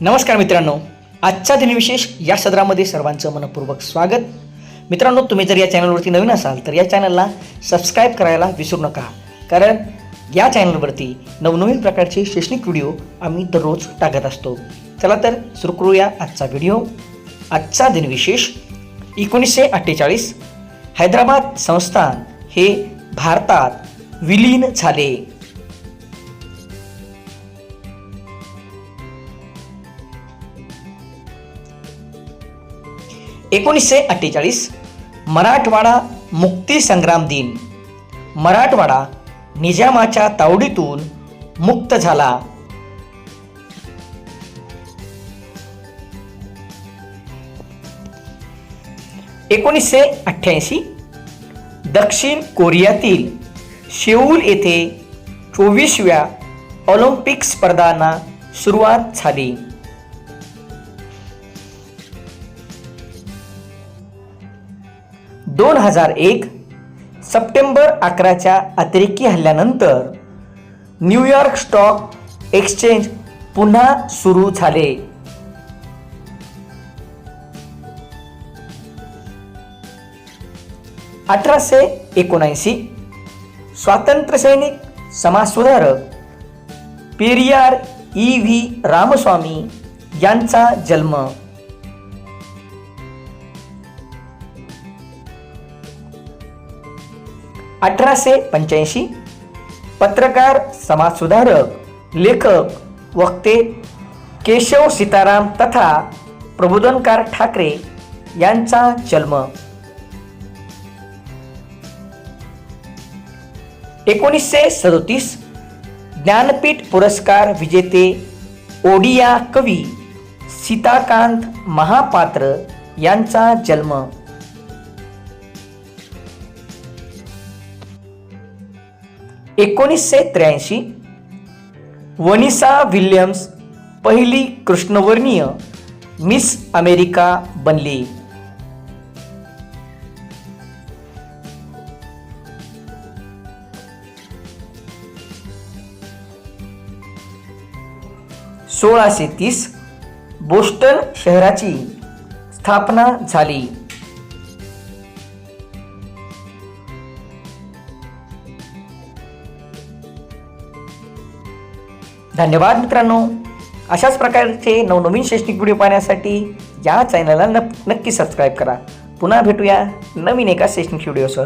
नमस्कार मित्रांनो. आजच्या दिनविशेष या सदरामध्ये सर्वांचं मनपूर्वक स्वागत. मित्रांनो तुम्ही जर या चॅनलवरती नवीन असाल तर या चॅनलला सबस्क्राईब करायला विसरू नका. कारण या चॅनलवरती नवनवीन प्रकारचे शैक्षणिक व्हिडिओ आम्ही दररोज टाकत असतो. चला तर सुरू करूया आजचा व्हिडिओ. आजचा दिनविशेष एकोणीसशे अठ्ठेचाळीस. हैदराबाद संस्थान हे भारतात विलीन झाले. एकोणीसशे अठ्ठेचाळीस मराठवाडा मुक्ती संग्राम दिन. मराठवाडा निजामाच्या तावडीतून मुक्त झाला. एकोणीसशे अठ्ठ्याऐंशी दक्षिण कोरियातील शेऊल येथे चोवीसव्या ऑलिम्पिक स्पर्धांना सुरुवात झाली. दोन हजार एक सप्टेंबर अकराच्या अतिरेकी हल्ल्यानंतर न्यूयॉर्क स्टॉक एक्सचेंज पुन्हा सुरू झाले. अठराशे एकोणऐंशी स्वातंत्र्यसैनिक समाजसुधारक पेरियार ई व्ही रामस्वामी यांचा जन्म अठराशे पंच्याऐंशी. पत्रकार समाजसुधारक लेखक वक्ते केशव सीताराम तथा प्रबोधनकार ठाकरे यांचा जन्म. एकोणीसशे सदोतीस. ज्ञानपीठ पुरस्कार विजेते ओडिया कवी सीताकांत महापात्र यांचा जन्म. एकोणीसशे त्र्याऐंशी वनिसा विल्यम्स पहिली कृष्णवर्णीय मिस अमेरिका बनली. सोळाशे तीस बोस्टन शहराची स्थापना झाली. धन्यवाद मित्रांनो. अशाच प्रकारचे नवनवीन शैक्षणिक व्हिडिओ पाहण्यासाठी या चॅनलला नक्की सबस्क्राईब करा. पुन्हा भेटूया नवीन एका शैक्षणिक व्हिडिओसह.